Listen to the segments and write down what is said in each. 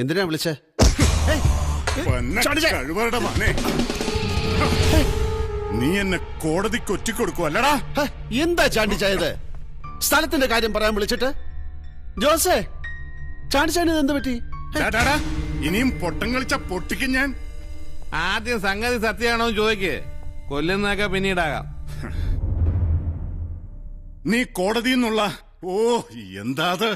എന്തിനാ വിളിച്ചേ? നീ എന്നെ കോടതിക്ക് ഒറ്റിക്കൊടുക്കും അല്ലടാ എന്താ ചാണ്ടിച്ചായത്? സ്ഥലത്തിന്റെ കാര്യം പറയാൻ വിളിച്ചിട്ട്? ജോസേ ചാണ്ടിച്ചാണിത് എന്ത് പറ്റി. ഇനിയും പൊട്ടം കളിച്ച പൊട്ടിക്കും ഞാൻ. ആദ്യം സംഗതി സത്യമാണോ ചോദിക്ക്. കൊല്ലുന്നൊക്കെ പിന്നീടാകാം. നീ കോടതി എന്നുള്ള ഓ എന്താ അത്?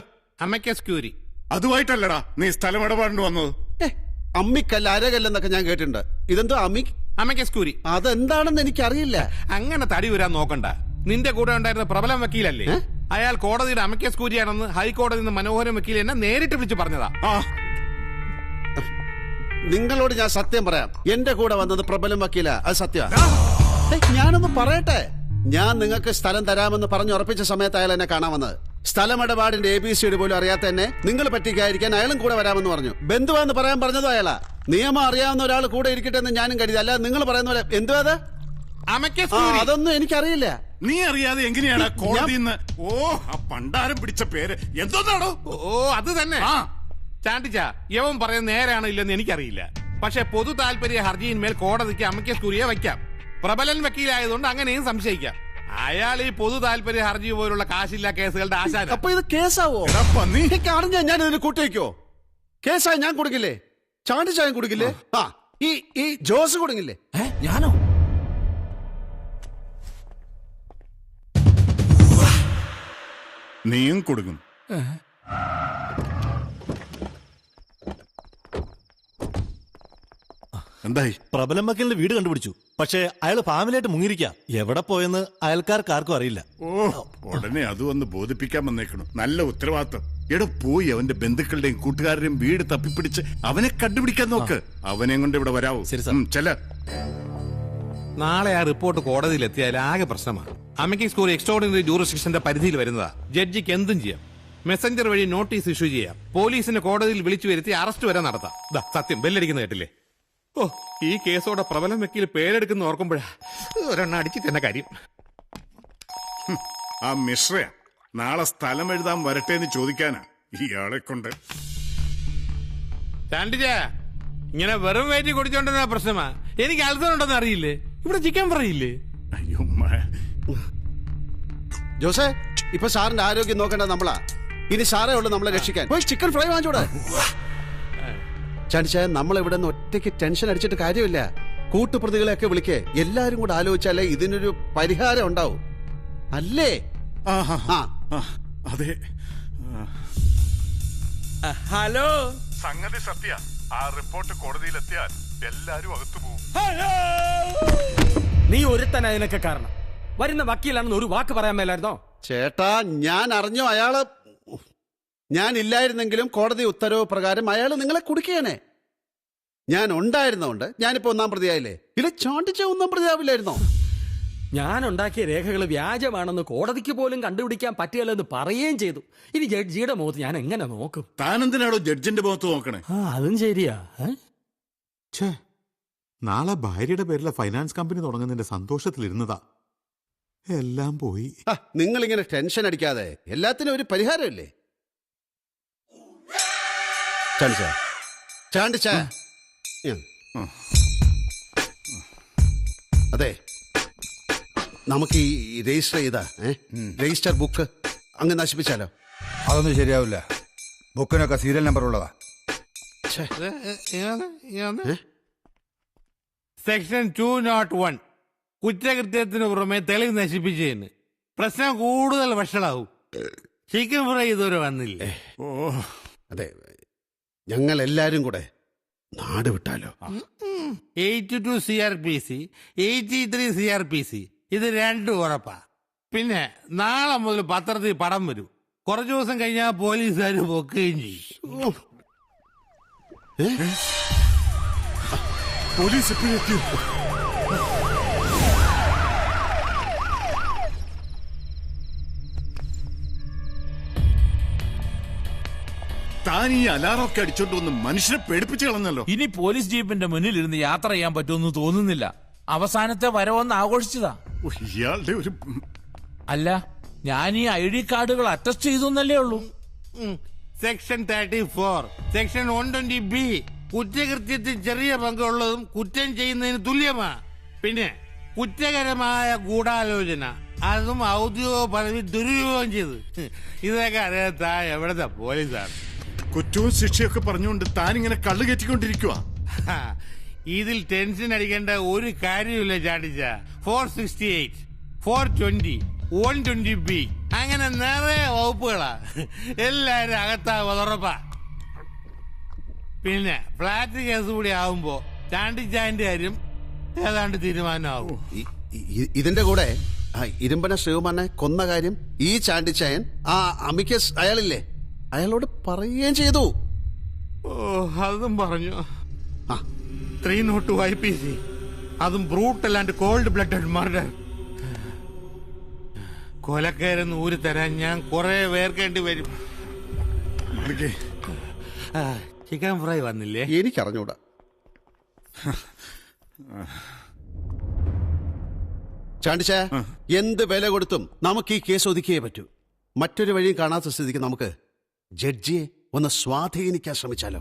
അമ്മയ്ക്ക് സ്ക്യൂരി അതുമായിട്ടല്ലടാ നീ സ്ഥലം ഇടപാടിന് വന്നത്. അമ്മിക്കല്ല അരകല്ലെന്നൊക്കെ ഞാൻ കേട്ടിട്ടുണ്ട്. ഇതെന്തോ അമ്മി അമ്മയ്ക്ക് സ്കൂരി. അതെന്താണെന്ന് എനിക്കറിയില്ല. അങ്ങനെ തടി വരാൻ നോക്കണ്ട. നിന്റെ കൂടെ ഉണ്ടായിരുന്ന പ്രബലം വക്കീലല്ലേ? അയാൾ കോടതിയുടെ അമ്മയ്ക്ക് സ്കൂരിയാണെന്ന് ഹൈക്കോടതി നിന്ന് മനോഹരൻ വക്കീൽ എന്നെ നേരിട്ട് വിളിച്ചു പറഞ്ഞതാ. നിങ്ങളോട് ഞാൻ സത്യം പറയാം. എന്റെ കൂടെ വന്നത് പ്രബലം വക്കീല. അത് സത്യ. ഞാനൊന്ന് പറയട്ടെ? ഞാൻ നിങ്ങൾക്ക് സ്ഥലം തരാമെന്ന് പറഞ്ഞു ഉറപ്പിച്ച സമയത്ത് അയാൾ എന്നെ കാണാൻ വന്നത്. സ്ഥലമിടപാടിന്റെ എ ബി സിയുടെ പോലും അറിയാതെ തന്നെ നിങ്ങൾ പറ്റിക്കായിരിക്കാൻ അയാളും കൂടെ വരാമെന്ന് പറഞ്ഞു. ബന്ധുവാന്ന് പറയാൻ പറഞ്ഞതോ അയാളാ? നിയമം അറിയാവുന്ന ഒരാൾ കൂടെ ഇരിക്കട്ടെ എന്ന് ഞാനും കരുതി. അല്ല നിങ്ങൾ പറയുന്ന പോലെ എന്തുവാ അത്? അതൊന്നും എനിക്കറിയില്ല. നീ അറിയാതെ എങ്ങനെയാണ് കോടതിന്ന് ഓ ആ പണ്ടാരം പിടിച്ച പേര്. എന്തോന്നാണോ ഓ അത് തന്നെ. ആ. ചാണ്ടിച്ച യവൻ പറയുന്നത് നേരാണോ ഇല്ലെന്ന് എനിക്കറിയില്ല. പക്ഷെ പൊതു താല്പര്യ ഹർജിയിന്മേൽ കോടതിക്ക് അമ്മയ്ക്ക് സ്കൂരിയെ വയ്ക്കാം. പ്രബലൻ വക്കീലായതുകൊണ്ട് അങ്ങനെയും സംശയിക്കാം. അയാൾ ഈ പൊതു താല്പര്യ ഹർജി പോലുള്ള കാശില്ല കേസുകളുടെ ആശാന. അപ്പൊ ഇത് കേസാവോ? പന്നി അറിഞ്ഞ ഞാൻ ഇതിന് കൂട്ടിവെക്കോ? കേസായി ഞാൻ കൊടുക്കില്ലേ? ചാണ്ടി ചായം കൊടുക്കില്ലേ? ആ. ഈ ഈ ജോസ് കൊടുക്കില്ലേ? ഞാനോ? നീയും കൊടുക്കും. എന്തായി? പ്രബലം മക്കലിന്റെ വീട് കണ്ടുപിടിച്ചു. പക്ഷേ അയാൾ ഫാമിലിയായിട്ട് മുങ്ങിരിക്ക എവിടെ പോയെന്ന് അയൽക്കാർക്ക് ആർക്കും അറിയില്ല. ഓ ഉടനെ അത് വന്ന് ബോധിപ്പിക്കാൻ വന്നേക്കണു. നല്ല ഉത്തരവാദിത്വം എട പോയി അവന്റെ ബന്ധുക്കളുടെയും കൂട്ടുകാരുടെയും വീട് തപ്പിപ്പിടിച്ച് അവനെ കണ്ടുപിടിക്കാൻ നോക്ക്. അവനെ കൊണ്ട് ഇവിടെ വരാവൂ. ശരി, സാർ. ഉം, ചെല നാളെ ആ റിപ്പോർട്ട് കോടതിയിൽ എത്തിയാൽ ആകെ പ്രശ്നമാണ്. അമ്മയ്ക്ക് സ്കൂൾ എക്സ്ട്രോർഡിനറി ജൂറിസ്ഡിക്ഷന്റെ പരിധിയിൽ വരുന്നതാ. ജഡ്ജിക്ക് എന്തും ചെയ്യാം. മെസ്സഞ്ചർ വഴി നോട്ടീസ് ഇഷ്യൂ ചെയ്യാം. പോലീസിന് കോടതിയിൽ വിളിച്ചു വരുത്തി അറസ്റ്റ് വരെ നടത്താം. ദാ, സത്യം ബെല്ലടിക്കുന്ന കേട്ടില്ലേ? ഓ ഈ കേസോടെ പ്രബലം വെക്കിൽ പേരെടുക്കുന്ന ഓർക്കുമ്പോഴാ. ഒരെണ്ണം അടിച്ചു തന്നെ കാര്യം. ആ മിശ്രയ. നാളെ സ്ഥലം എഴുതാൻ വരട്ടെ എന്ന് ചോദിക്കാനാ. ഇയാളെ കൊണ്ട്. ചാണ്ടിജ ഇങ്ങനെ വെറും വയറ്റി കുടിച്ചോണ്ടെന്ന പ്രശ്നമാ. എനിക്ക് അത്ഭുതം ഉണ്ടെന്ന് അറിയില്ലേ? ഇവിടെ ചിക്കൻ പറയില്ലേ അയ്യോ മ- ജോസേ ഇപ്പൊ സാറിന്റെ ആരോഗ്യം നോക്കേണ്ട നമ്മളാ. ഇനി സാറേ ഉള്ളു നമ്മളെ രക്ഷിക്കാൻ. പോയി ചിക്കൻ ഫ്രൈ വാങ്ങിച്ചൂടെ. ചാണ്ടിച്ചായ നമ്മൾ ഇവിടെ നിന്ന് ഒറ്റയ്ക്ക് ടെൻഷൻ അടിച്ചിട്ട് കാര്യമില്ല. കൂട്ടുപ്രതികളെയൊക്കെ വിളിക്കേ. എല്ലാരും കൂടെ ആലോചിച്ചാലേ ഇതിനൊരു പരിഹാരം ഉണ്ടാവും. അല്ലേ? അതെ. ഹലോ? സംഗതി സത്യ. ആ റിപ്പോർട്ട് കോടതിയിലെത്തിയാൽ എല്ലാരും അകത്തു പോകും നീ ഒരുത്തൻ അതിനൊക്കെ കാരണം. വരുന്ന വക്കീലാണെന്ന് ഒരു വാക്ക് പറയാൻ മേലായിരുന്നോ? ചേട്ടാ ഞാൻ അറിഞ്ഞു അയാൾ ഞാൻ ഇല്ലായിരുന്നെങ്കിലും കോടതി ഉത്തരവ് പ്രകാരം അയാൾ നിങ്ങളെ കുടിക്കുകയാണേ ഞാൻ ഉണ്ടായിരുന്നോണ്ട് ഞാനിപ്പോ ഒന്നാം പ്രതിയായില്ലേ? ഇല്ല ചാണ്ടിച്ച ഒന്നാം പ്രതിയാവില്ലായിരുന്നോ? ഞാൻ ഉണ്ടാക്കിയ രേഖകൾ വ്യാജമാണെന്ന് കോടതിക്ക് പോലും കണ്ടുപിടിക്കാൻ പറ്റിയല്ലെന്ന് പറയുകയും ചെയ്തു. ഇനി ജഡ്ജിയുടെ മുഖത്ത് ഞാൻ എങ്ങനെ നോക്കും? താനെന്തിനാടോ ജഡ്ജിന്റെ മുഖത്ത് നോക്കണേ? ആ അതും ശരിയാ? ഛേ നാളെ ഭാര്യയുടെ പേരിലെ ഫൈനാൻസ് കമ്പനി തുടങ്ങുന്നതിന്റെ സന്തോഷത്തിലിരുന്നതാ. എല്ലാം പോയി. നിങ്ങൾ ഇങ്ങനെ ടെൻഷൻ അടിക്കാതെ എല്ലാത്തിനും ഒരു പരിഹാരമില്ലേ? ചാണ്ടിച്ച. ചാണ്ടിച്ച? അതെ. നമുക്ക് ഈ രജിസ്റ്റർ ചെയ്താ രജിസ്റ്റർ ബുക്ക് അങ്ങ് നശിപ്പിച്ചാലോ? അതൊന്നും ശരിയാവില്ല. ബുക്കിനൊക്കെ സീരിയൽ നമ്പർ ഉള്ളതാ. സെക്ഷൻ ടു നോട്ട് വൺ കുറ്റകൃത്യത്തിന് പുറമെ തെളിവ് നശിപ്പിച്ചതിന് പ്രശ്നം കൂടുതൽ വഷളാവും. ചിക്കൻ ഫ്രൈ ഇതുവരെ വന്നില്ലേ? ഓ. അതെ. ഞങ്ങൾ എല്ലാരും കൂടെ നാട് വിട്ടാലോ? Eighty two C R P C eighty three C R P C ഇത് രണ്ടും ഉറപ്പാ. പിന്നെ നാളെ മുതൽ പത്രത്തിൽ പടം വരും. കുറച്ചു ദിവസം കഴിഞ്ഞാൽ പോലീസുകാർ പൊക്കുകയും ചെയ്യും. പോലീസ് എപ്പോഴെത്തി താൻ ഈ അലാറൊക്കെ അടിച്ചോണ്ട് വന്ന് മനുഷ്യനെ പേടിപ്പിച്ചു കളഞ്ഞല്ലോ. ഇനി പോലീസ് ജീപ്പിന്റെ മുന്നിൽ ഇരുന്ന് യാത്ര ചെയ്യാൻ പറ്റുമെന്ന് തോന്നുന്നില്ല. അവസാനത്തെ വരവൊന്ന് ആഘോഷിച്ചതാ. ഓ, ഇയാളുടെ ഒരു അല്ല ഞാൻ ഈ ഐ ഡി കാർഡുകൾ അറ്റസ്റ്റ് ചെയ്തു എന്നല്ലേ ഉള്ളൂ section thirty four section one twenty B. കുറ്റകൃത്യത്തിൽ ചെറിയ പങ്കുള്ളതും കുറ്റം ചെയ്യുന്നതിന് തുല്യമാ. പിന്നെ കുറ്റകരമായ ഗൂഢാലോചന. അതും ഔദ്യോഗിക പദവി ദുരുപയോഗം ചെയ്ത്. ഇതൊക്കെ അറിയാത്ത എവിടത്തെ പോലീസാണ്. കുറ്റവും ശിക്ഷയൊക്കെ പറഞ്ഞുകൊണ്ട് താൻ ഇങ്ങനെ കള്ളു കയറ്റിക്കൊണ്ടിരിക്കുക ഇതിൽ ടെൻഷൻ അടിക്കേണ്ട ഒരു കാര്യമില്ല ചാടിച്ച. Four sixty eight four twenty one twenty B അങ്ങനെ നിറയെ വകുപ്പുകളാ. എല്ലാരും അകത്താ ഉറപ്പാ. പിന്നെ ഫ്ലാറ്റ് കേസ് കൂടി ആവുമ്പോ ചാണ്ടിച്ചാന്റെ കാര്യം ഏതാണ്ട് തീരുമാനമാവും. ഇതിന്റെ കൂടെ ഇരുമ്പന ശിവമനെ കൊന്ന കാര്യം ഈ ചാണ്ടിച്ചായൻ ആ അമിക്കസ് അയാളില്ലേ? അയാളോട് പറയുകയും ചെയ്തു. ഓ അതും പറഞ്ഞു. ആ three nought I P C അതും brutal and cold blooded murder കൊലക്കാരെന്ന് ഊരി തരാൻ ഞാൻ കുറെ വേർക്കേണ്ടി വരും. ചിക്കൻ ഫ്രൈ വന്നില്ലേ? എനിക്കറിഞ്ഞൂടാ. ചാണ്ടിച്ച എന്ത് വില കൊടുത്തും നമുക്ക് ഈ കേസ് ഒതുക്കിയേ പറ്റൂ. മറ്റൊരു വഴിയും കാണാത്ത സ്ഥിതിക്ക് നമുക്ക് ജഡ്ജിയെ ഒന്ന് സ്വാധീനിക്കാൻ ശ്രമിച്ചാലോ?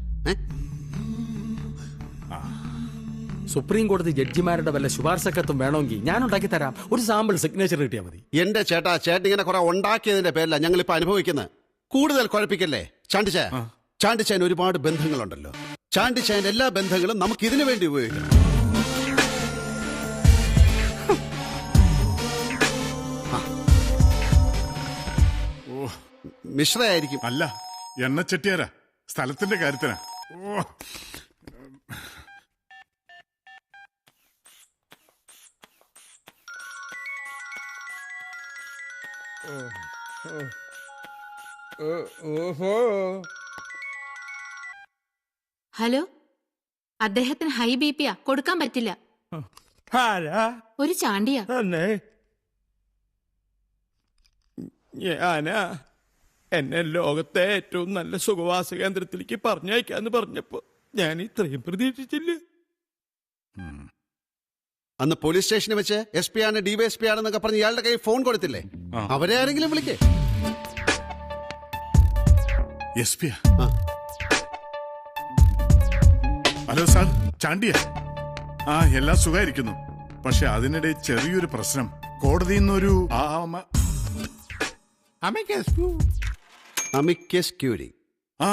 സുപ്രീം കോടതി ജഡ്ജിമാരുടെ വല്ല ശുപാർശക്കത്തും വേണമെങ്കിൽ ഞാൻ ഉണ്ടാക്കി തരാം. ഒരു സാമ്പിൾ സിഗ്നേച്ചർ കിട്ടിയാൽ മതി. എന്റെ ചേട്ടാ ചേട്ടൻ ഇങ്ങനെ കുറെ ഉണ്ടാക്കിയതിന്റെ പേരില ഞങ്ങൾ ഇപ്പൊ അനുഭവിക്കുന്നത് കൂടുതൽ കുഴപ്പിക്കല്ലേ? ചാണ്ടിച്ച ചാണ്ടിച്ചാൻ ഒരുപാട് ബന്ധങ്ങളുണ്ടല്ലോ. ചാണ്ടിച്ചാൻ എല്ലാ ബന്ധങ്ങളും നമുക്ക് ഇതിനു വേണ്ടി ഉപയോഗിക്കണം മിശ്രയായിരിക്കും. അല്ല എണ്ണ ചെട്ടിയാരാ സ്ഥലത്തിന്റെ കാര്യത്തിനാ. ഓ. ഹലോ? അദ്ദേഹത്തിന് ഹൈ ബി പിയാ കൊടുക്കാൻ പറ്റില്ല. ആരാ? ഒരു ചാണ്ടിയാ. തന്നെ. ഞാനാ. എന്നെ ലോകത്തെ ഏറ്റവും നല്ല സുഖവാസ കേന്ദ്രത്തിലേക്ക് പറഞ്ഞയക്കാന്ന് പറഞ്ഞപ്പോ ഞാൻ ഇത്രയും പ്രതീക്ഷിച്ചില്ല. അന്ന് പോലീസ് സ്റ്റേഷനിൽ വെച്ച് എസ് പി ആണ് ഡിവൈഎസ് പി ആണെന്നൊക്കെ പറഞ്ഞ് ഇയാളുടെ കയ്യിൽ ഫോൺ കൊടുത്തില്ലേ? അവരെ ആരെങ്കിലും വിളിക്കേ? S P. ഹലോ സാർ ചാണ്ടിയ. ആ എല്ലാം സുഖമായിരിക്കുന്നു പക്ഷെ അതിനിടെ ചെറിയൊരു പ്രശ്നം. കോടതിയിൽ നിന്നൊരു ആ, മ- അമിക്കസ് ക്യൂരി ആ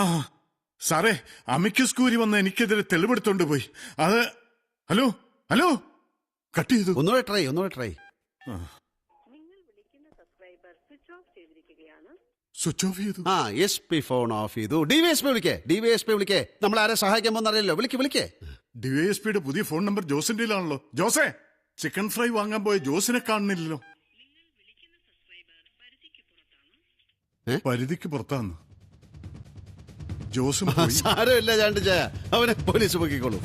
സാറേ അമിക്കസ് ക്യൂരി വന്ന് എനിക്കെതിരെ തെളിവെടുത്തോണ്ട് പോയി. അത് ഹലോ ഹലോ കട്ട് ചെയ്തു. ഒന്നുകൂടെ ട്രൈ ഒന്നുകൂടെ ട്രൈ. സ്വിച്ച് ഓഫ് ചെയ്തു. ആ എസ് പി ഫോൺ ഓഫ് ചെയ്തു. ഡിവൈഎസ് പി വിളിക്കേ ഡിവൈഎസ് പി വിളിക്കേ. നമ്മൾ ആരെ സഹായിക്കാൻ പോകുന്നറിയല്ലോ വിളിക്ക് പുതിയ ഫോൺ നമ്പർ ജോസിന്റെ ആണല്ലോ ജോസേ ചിക്കൻ ഫ്രൈ വാങ്ങാൻ പോയ ജോസിനെ കാണുന്നില്ലല്ലോ. പരിധിക്ക് പുറത്താന്ന് ജോസും സാരമില്ല സാരമില്ല ജയ അവനെ പോലീസ് പൊക്കിക്കോളൂ?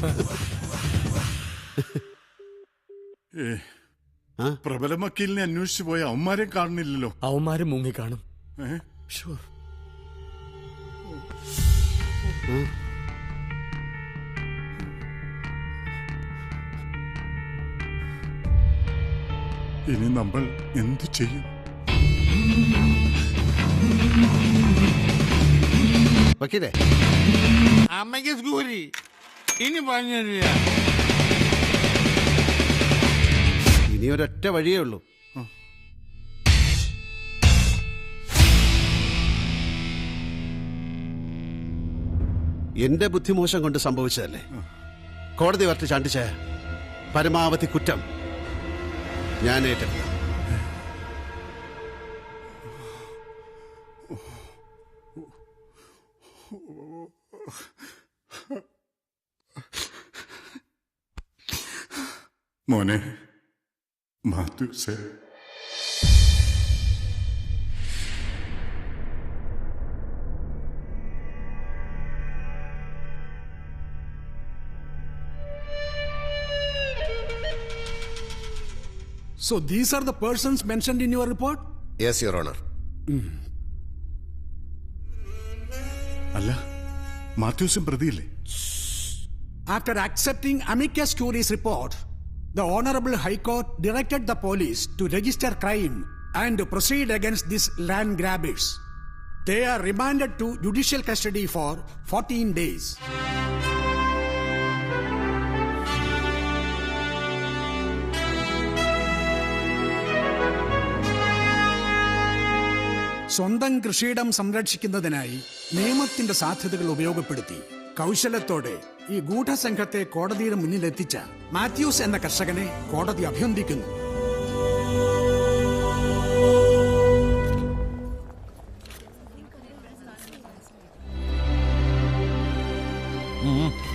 പ്രബല വക്കീലിനെ അന്വേഷിച്ചു പോയ അവന്മാരെ കാണുന്നില്ലല്ലോ. അവന്മാരും മുങ്ങി കാണും. ഷുവർ ഇനി നമ്മൾ എന്തു ചെയ്യും? വക്കീലേ അമ്മയ്ക്ക് സ്കൂരി. ഇനി പറഞ്ഞു തരില്ല ഇനി ഒരൊറ്റ വഴിയേ ഉള്ളൂ. എന്റെ ബുദ്ധിമോശം കൊണ്ട് സംഭവിച്ചതല്ലേ? കോടതി വർത്തി ചാണ്ടിച്ച പരമാവധി കുറ്റം ഞാൻ ഏറ്റെടുത്തു. മോനെ മാത്യുസേ So these are the persons mentioned in your report? Yes your honour അല്ല മാത്യൂസും പ്രതിയില്ലേ After accepting amicus curiae's report, the Honorable High Court directed the police to register crime and to proceed against these land grabbers. They are remanded to judicial custody for 14 days. സ്വന്തം കൃഷിയിടം സംരക്ഷിക്കുന്നതിനായി നിയമത്തിന്റെ സാധ്യതകൾ ഉപയോഗപ്പെടുത്തി കൗശലത്തോടെ ഈ ഗൂഢസംഘത്തെ കോടതിയുടെ മുന്നിലെത്തിച്ച മാത്യൂസ് എന്ന കർഷകനെ കോടതി അഭിനന്ദിക്കുന്നു.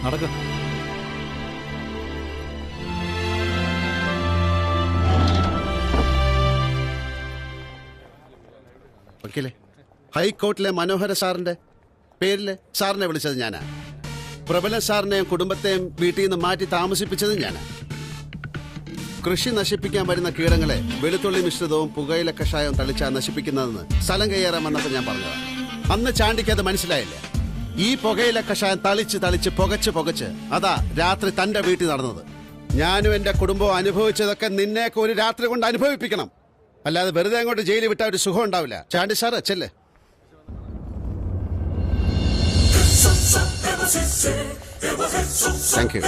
നടക്ക. വക്കീലെ ഹൈക്കോർട്ടിലെ മനോഹര സാറിന്റെ പേരിൽ സാറിനെ വിളിച്ചത് ഞാനാ. പ്രബല സാറിനെയും കുടുംബത്തെയും വീട്ടിൽ നിന്ന് മാറ്റി താമസിപ്പിച്ചത് ഞാൻ കൃഷി നശിപ്പിക്കാൻ വരുന്ന കീടങ്ങളെ വെളുത്തുള്ളി മിശ്രിതവും പുകയില കഷായവും തളിച്ചാ നശിപ്പിക്കുന്നതെന്ന് സ്ഥലം കയ്യേറാൻ വന്നപ്പോൾ ഞാൻ പറഞ്ഞതാണ് അന്ന് ചാണ്ടിക്ക് അത് മനസ്സിലായില്ല? ഈ പുകയില കഷായം തളിച്ച് തളിച്ച് പുകച്ച് പുകച്ച് അതാ രാത്രി തന്റെ വീട്ടിൽ നടന്നത്. ഞാനും എന്റെ കുടുംബവും അനുഭവിച്ചതൊക്കെ നിന്നെയൊക്കെ ഒരു രാത്രി കൊണ്ട് അനുഭവിപ്പിക്കണം. അല്ലാതെ വെറുതെ അങ്ങോട്ട് ജയിലിൽ വിട്ടാൽ ഒരു സുഖം ഉണ്ടാവില്ല. ചാണ്ടി സാറ് ചെല്ലേ. Thank you.